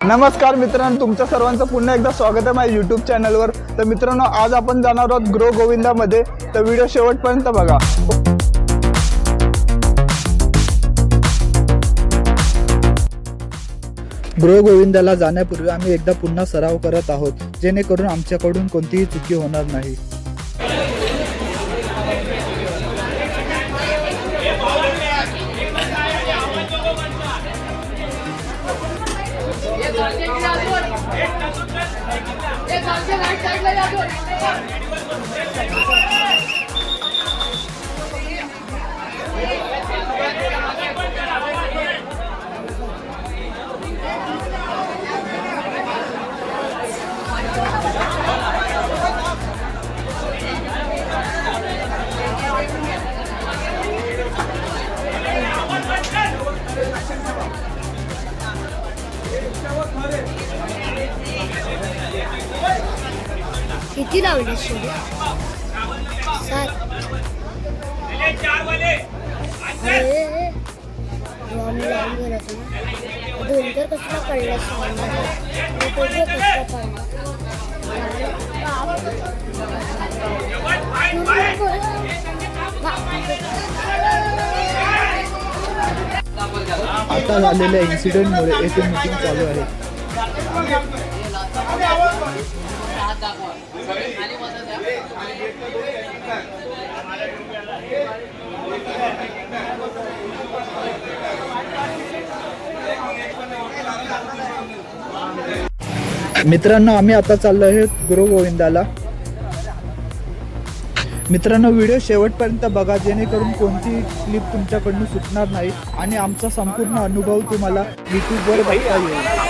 नमस्कार मित्रांनो तुमच्या सर्वांचं पुन्हा एकदा स्वागत आहे माझ्या यूट्यूब चॅनलवर तर मित्रांनो आज आपण जाणार आहोत ग्रो गोविंदामध्ये. तर व्हिडिओ शेवटपर्यंत बघा. ग्रो गोविंदाला जाण्यापूर्वी आम्ही एकदा पुन्हा सराव करत आहोत जेणेकरून आमच्याकडून कोणतीही चुकी होणार नाही. किती लावले शिडी सात अरे आम्ही लावली गेलो होतो ना दोन तर कसला पडला कसला पडला? आता झालेल्या इन्सिडेंटमुळे येथे मीटिंग चालू आहे. मित्रांनो आम्ही आता चाललो आहे गुरु गोविंदाला. मित्रांनो व्हिडिओ शेवटपर्यंत बघा जेणेकरून कोणतीही क्लिप तुमच्याकडून सुटणार नाही आणि आमचा संपूर्ण अनुभव तुम्हाला युट्यूबवर बघता येईल.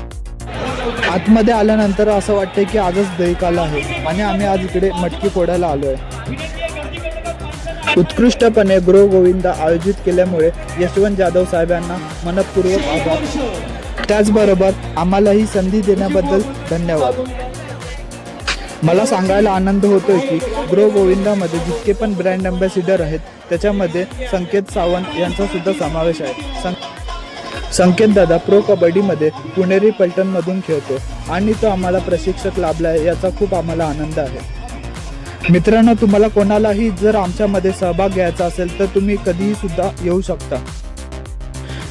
आतमध्ये आल्यानंतर असं वाटतंय की आजच दहीकाला आहे आणि आम्ही आज इकडे मटकी फोडायला आलो आहे उत्कृष्टपणे गृह गोविंदा आयोजित केल्यामुळे यशवंत जाधव साहेबांना मनपूर्वक आभार. त्याचबरोबर आम्हाला ही संधी देण्याबद्दल धन्यवाद. मला सांगायला आनंद होतोय की ग्रो गोविंदामध्ये जितके पण ब्रँड अँबॅसिडर आहेत त्याच्यामध्ये संकेत सावंत यांचा सुद्धा समावेश आहे. सं संकेत दादा प्रो कबड्डीमध्ये पुणेरी पलटणमधून खेळतो आणि तो आम्हाला प्रशिक्षक लाभला आहे याचा खूप आम्हाला आनंद आहे. मित्रांनो तुम्हाला कोणालाही जर आमच्यामध्ये सहभाग घ्यायचा असेल तर तुम्ही कधीही सुद्धा येऊ शकता.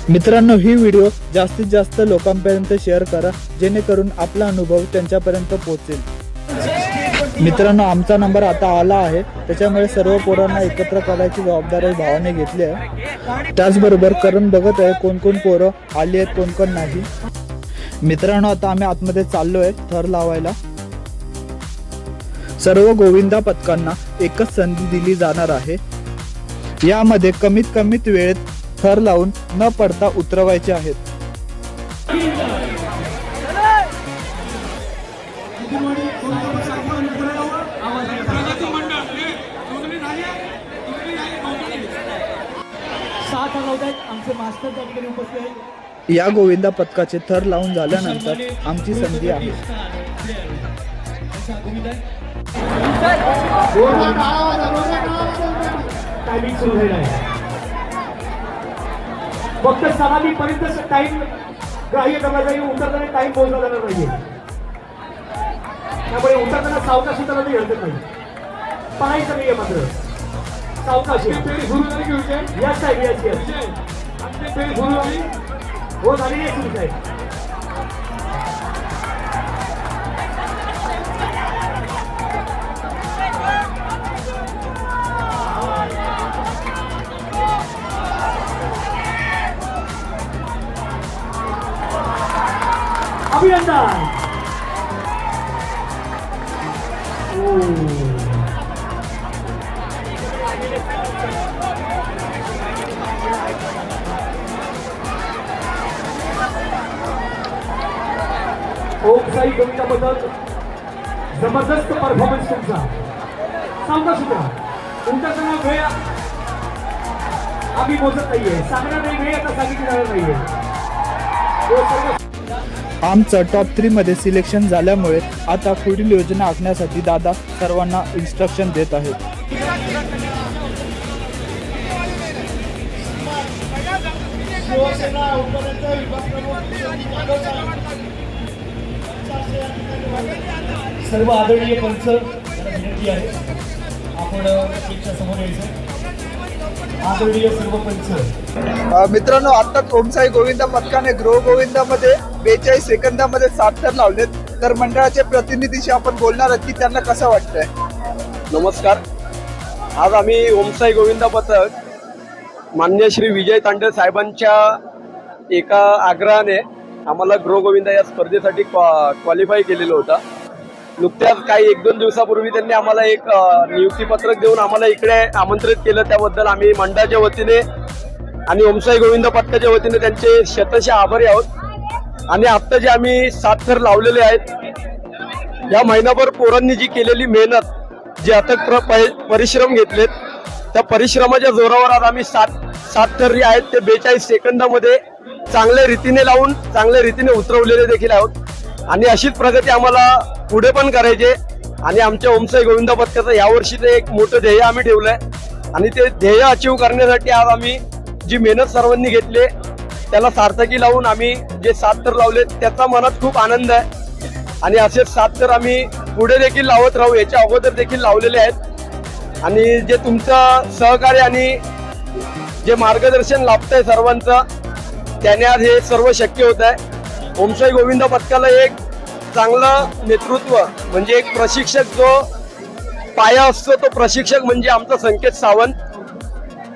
मित्रांनो ही व्हिडिओ जास्तीत जास्त लोकांपर्यंत शेअर करा जेणेकरून आपला अनुभव त्यांच्यापर्यंत पोहोचेल. मित्रांनो आमचा नंबर आता आला आहे. त्याच्यामुळे सर्व पोरांना एकत्र करायची जबाबदारी भावाने घेतली आहे. त्याचबरोबर करून बघत आहे कोण कोण पोरं आली आहेत कोण कोण नाही. मित्रांनो आता आम्ही आतमध्ये चाललो आहे थर लावायला. सर्व गोविंदा पथकांना एकच संधी दिली जाणार आहे. यामध्ये कमीत कमीत वेळेत थर लावून न पडता उतरवायचे आहेत. या गोविंदा पथकाचे थर लावून झाल्यानंतर आमची संधी आहे. फक्त सलामीपर्यंत टाइम ग्राह्य करला जाईल उतरताना टाइम मोजला जाणार नाहीये. त्यामुळे उतरताना सावकाश उतरला तरी हरकत नाही. पाहायचं नाहीये मात्र. सावकाश. या साहेब याची हो झालेली आहे सुरू परफॉर्मन्स तुमचा सांगा सुद्धा तुमच्या संग वेळ आम्ही मोजत नाहीये. सांगणार नाही वेळ आता सांगितली जाणार नाहीये. तो सर्व आमचं टॉप थ्रीमध्ये सिलेक्शन झाल्यामुळे आता पुढील योजना आखण्यासाठी दादा सर्वांना इन्स्ट्रक्शन देत आहेत. सर्व आदरणीय पंच विनंती आहे आपण समोर यायचं. आदरणीय सर्व पंच. अ, मित्रांनो आत्ताच ओमसाई गोविंदा पथकाने ग्रो गोविंदामध्ये बेचाळीस सेकंदामध्ये सात थर लावलेत. तर मंडळाच्या प्रतिनिधीशी आपण बोलणार आहोत की त्यांना कसं वाटतंय? नमस्कार. आज आम्ही ओमसाई गोविंदा पथक मान्य श्री विजय तांडे साहेबांच्या एका आग्रहाने आम्हाला ग्रो गोविंदा या स्पर्धेसाठी क्वालिफाय केलेलं होतं. नुकत्याच काही एक दोन दिवसापूर्वी त्यांनी आम्हाला एक नियुक्तीपत्रक देऊन आम्हाला इकडे आमंत्रित केलं. त्याबद्दल आम्ही मंडळाच्या वतीने आणि ओमसाई गोविंद पट्टाच्या वतीने त्यांचे शतशे आभारी आहोत. आणि आत्ता जे आम्ही सात थर लावलेले आहेत या महिनाभर पोरांनी जी केलेली मेहनत जे अथक प्र- परिश्रम घेतलेत त्या परिश्रमाच्या जोरावर आज आम्ही सात सात थर जे आहेत ते बेचाळीस सेकंदामध्ये चांगल्या रीतीने लावून चांगल्या रीतीने उतरवलेले देखील आहोत. आणि अशीच प्रगती आम्हाला पुढे पण करायचे आणि आमच्या ओमसाई गोविंदा पथकाचं यावर्षीचं एक मोठं ध्येय आम्ही ठेवलंय. आणि ते ध्येय अचीव करण्यासाठी आज आम्ही जी मेहनत सर्वांनी घेतली त्याला सार्थकी लावून आम्ही जे सात तर लावले त्याचा मनात खूप आनंद आहे. आणि असे सात तर आम्ही पुढे देखील लावत राहू याच्या अगोदर देखील लावलेले आहेत. आणि जे तुमचं सहकार्य आणि जे मार्गदर्शन लाभतंय सर्वांचं त्याने आज हे सर्व शक्य होत आहे ओमसाई गोविंद पथकाला एक चांगलं नेतृत्व म्हणजे एक प्रशिक्षक जो पाया असतो तो प्रशिक्षक म्हणजे आमचा संकेत सावंत.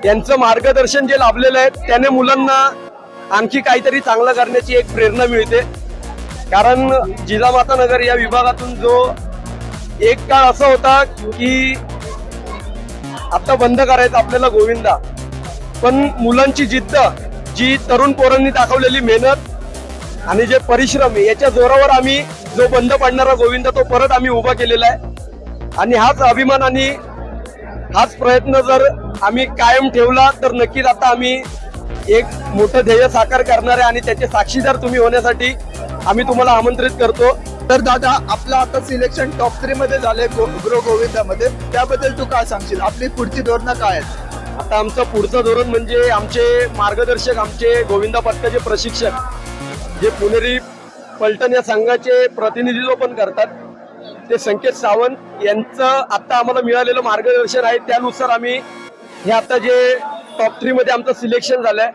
यांचं मार्गदर्शन जे लाभलेलं आहे त्याने मुलांना आणखी काहीतरी चांगलं करण्याची एक प्रेरणा मिळते. कारण जिजामाता नगर या विभागातून जो एक काळ असा होता की आता बंद करायचं आपल्याला गोविंदा. पण मुलांची जिद्द जी तरुण पोरांनी दाखवलेली मेहनत आणि जे परिश्रम याच्या जोरावर आम्ही जो बंद पडणारा गोविंदा तो परत आम्ही उभा केलेला आहे. आणि हाच अभिमान आणि हाच प्रयत्न जर आम्ही कायम ठेवला तर नक्कीच आता आम्ही एक मोठं ध्येय साकार करणार आहे आणि त्याचे साक्षीदार तुम्ही होण्यासाठी आम्ही तुम्हाला आमंत्रित करतो. तर दादा आपलं आता सिलेक्शन टॉप थ्री मध्ये झालंय गो- ग्रो गोविंदामध्ये. त्याबद्दल तू काय सांगशील? आपली पुढची धोरणं काय आहेत? आता आमचं पुढचं धोरण म्हणजे आमचे मार्गदर्शक आमचे गोविंदा पथकाचे प्रशिक्षक. जे पुणेरी पलटण या संघाचे प्रतिनिधित्व पण करतात ते संकेत सावंत यांचं आता आम्हाला मिळालेलं मार्गदर्शन आहे. त्यानुसार आम्ही हे आता जे टॉप थ्री मध्ये आमचं सिलेक्शन झालंय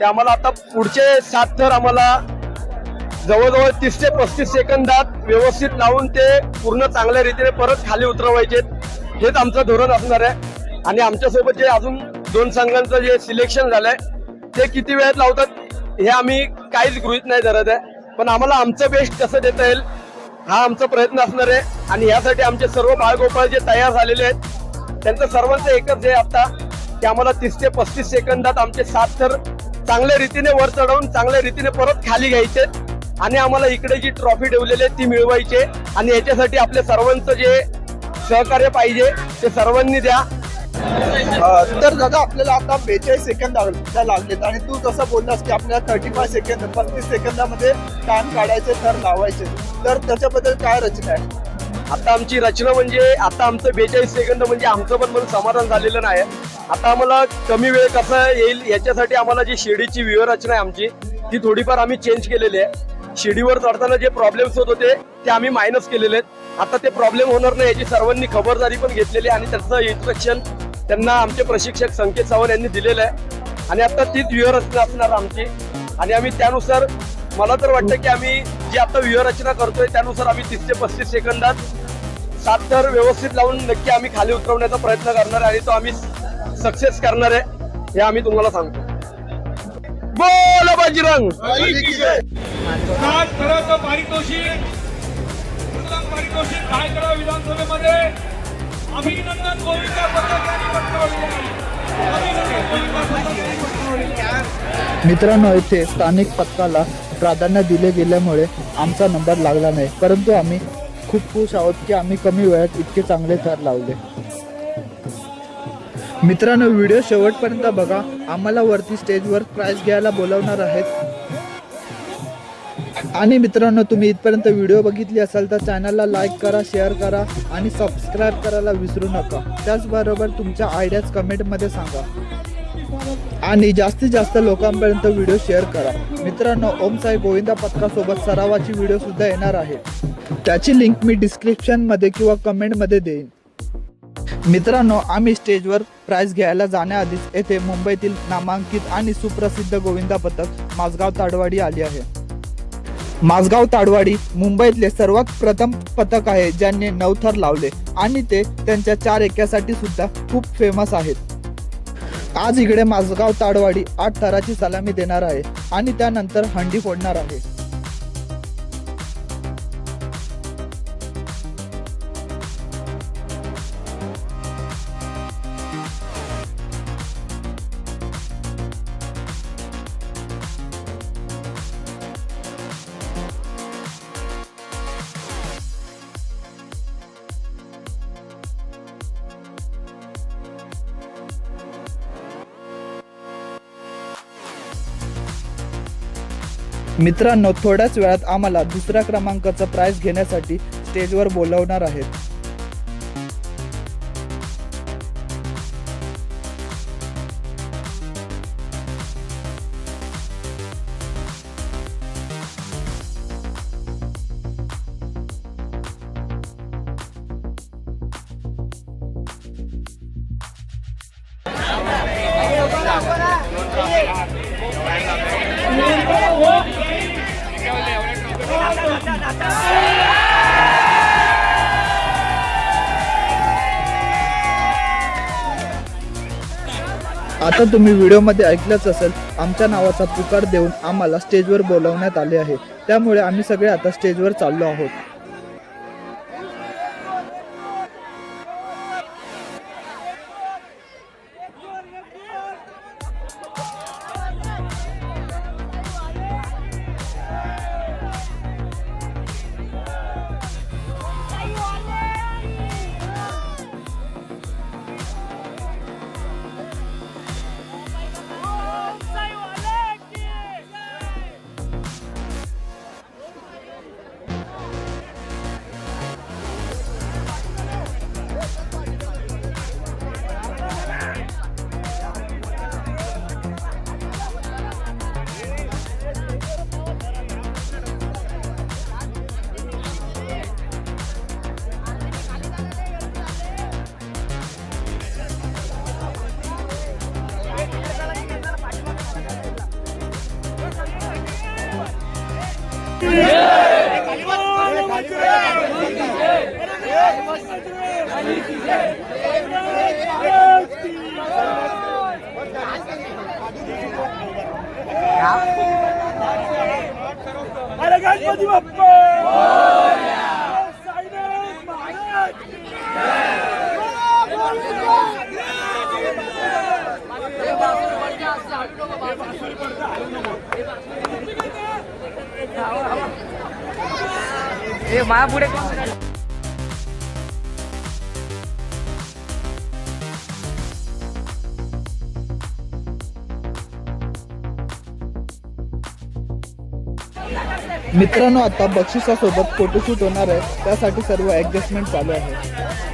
ते आम्हाला आता पुढचे सात थर आम्हाला जवळजवळ तीस ते पस्तीस सेकंदात व्यवस्थित लावून ते पूर्ण चांगल्या रीतीने परत खाली उतरवायचे. हेच आमचं धोरण असणार आहे. आणि आमच्यासोबत जे अजून दोन संघांचं जे सिलेक्शन झालंय ते किती वेळात लावतात हे आम्ही काहीच गृहित नाही धरत आहे. पण आम्हाला आमचं बेस्ट कसं देता येईल हा आमचा प्रयत्न असणार आहे. आणि यासाठी आमचे सर्व बाळगोपाळ जे तयार झालेले आहेत त्यांचं सर्वांचं एकच आहे आता की आम्हाला तीस ते पस्तीस सेकंदात आमचे सात थर चांगल्या रीतीने वर चढवून चांगल्या रीतीने परत खाली घ्यायचे आणि आम्हाला इकडे जी ट्रॉफी ठेवलेली आहे ती मिळवायची. आणि याच्यासाठी आपल्या सर्वांचं जे सहकार्य पाहिजे ते सर्वांनी द्या. तर दादा आपल्याला आता बेचाळीस सेकंद लागलेत. आणि तू जसं बोललास की आपल्याला थर्टी फाय सेकंद पस्तीस सेकंदामध्ये टाइम काढायचे तर लावायचे. तर त्याच्याबद्दल काय रचना आहे? आता आमची रचना म्हणजे आता आमचं बेचाळीस सेकंद म्हणजे आमचं पण मला समाधान झालेलं नाही. आता आम्हाला कमी वेळ कसा येईल याच्यासाठी आम्हाला जी शिडीची व्यूहरचना आहे आमची ती थोडीफार आम्ही चेंज केलेली आहे. शिडीवर चढताना जे प्रॉब्लेम्स होत होते ते आम्ही मायनस केलेले आहेत. आता ते प्रॉब्लेम होणार नाही याची सर्वांनी खबरदारी पण घेतलेली आहे आणि त्याचं इन्स्ट्रक्शन त्यांना आमचे प्रशिक्षक संकेत सावंत यांनी दिलेलं आहे. आणि आता तीच व्यूहरचना असणार आमची. आणि आम्ही त्यानुसार मला तर वाटतं की आम्ही जी आता व्यूहरचना करतोय त्यानुसार आम्ही तीस ते पस्तीस सेकंदात सात तर व्यवस्थित लावून नक्की आम्ही खाली उतरवण्याचा प्रयत्न करणार आहे आणि तो आम्ही सक्सेस करणार आहे हे आम्ही तुम्हाला सांगतो. बोल बजरंग! पारितोषिक. प्रथम पारितोषिक? काय करा विधानसभेमध्ये. अभिनंदन गोविंदा पथक यांनी पटकावले मित्रांनो येथे स्थानिक पथकाला प्राधान्य दिले गेल्यामुळे आमचा नंबर लागला नाही. परंतु आम्ही खूप खुश आहोत की आम्ही कमी वेळात इतके चांगले थर लावले. मित्रांनो व्हिडिओ शेवटपर्यंत बघा. आम्हाला वरती स्टेजवर प्राइज घ्यायला बोलवणार आहेत आणि मित्रांनो तुम्ही इथपर्यंत व्हिडिओ बघितली असाल तर चॅनलला लाईक करा शेअर करा आणि सबस्क्राईब करायला विसरू नका. त्याचबरोबर तुमच्या आयडियाज कमेंटमध्ये सांगा. आणि जास्तीत जास्त लोकांपर्यंत व्हिडिओ शेअर करा. मित्रांनो ओम साई गोविंदा पथकासोबत सरावाची व्हिडिओ सुद्धा येणार आहे. त्याची लिंक मी डिस्क्रिप्शनमध्ये किंवा कमेंटमध्ये देईन. मित्रांनो आम्ही स्टेजवर प्राईज घ्यायला जाण्याआधीच येथे मुंबईतील नामांकित आणि सुप्रसिद्ध गोविंदा पथक माझगाव ताडवाडी आली आहे. माझगाव ताडवाडी मुंबईतले सर्वात प्रथम पथक आहे ज्यांनी नवथर लावले. आणि ते त्यांच्या चार एक्यासाठी सुद्धा खूप फेमस आहेत. आज इकडे माझगाव ताडवाडी आठ थराची सलामी देणार आहे आणि त्यानंतर हंडी फोडणार आहे. मित्रांनो थोड्याच वेळात आम्हाला दुसऱ्या क्रमांकाचं प्राईज घेण्यासाठी स्टेजवर बोलवणार आहेत. आता तुम्ही व्हिडिओमध्ये ऐकलंच असेल आमच्या नावाचा पुकार देऊन आम्हाला स्टेजवर बोलवण्यात आले आहे. त्यामुळे आम्ही सगळे आता स्टेजवर चाललो आहोत. अरे गणपती बाप्पा! साईनाथ महाराज मित्रांनो आता बक्षिसासोबत फोटोशूट होणार आहे. त्यासाठी सर्व ॲडजस्टमेंट चालू आहे.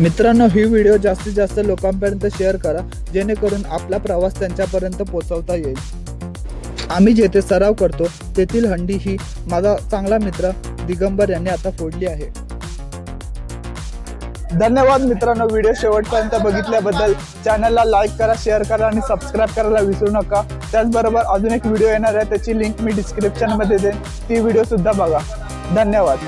मित्रांनो ही व्हिडिओ जास्तीत जास्त लोकांपर्यंत शेअर करा जेणेकरून आपला प्रवास त्यांच्यापर्यंत पोचवता येईल. आम्ही जेथे सराव करतो तेथील हंडी ही माझा चांगला मित्र दिगंबर यांनी आता फोडली आहे. धन्यवाद मित्रांनो व्हिडिओ शेवटपर्यंत बघितल्याबद्दल. चॅनलला लाईक करा शेअर करा आणि सबस्क्राईब करायला विसरू नका. त्याचबरोबर अजून एक व्हिडिओ येणार आहे त्याची लिंक मी डिस्क्रिप्शनमध्ये देईन. ती व्हिडिओ सुद्धा बघा. धन्यवाद.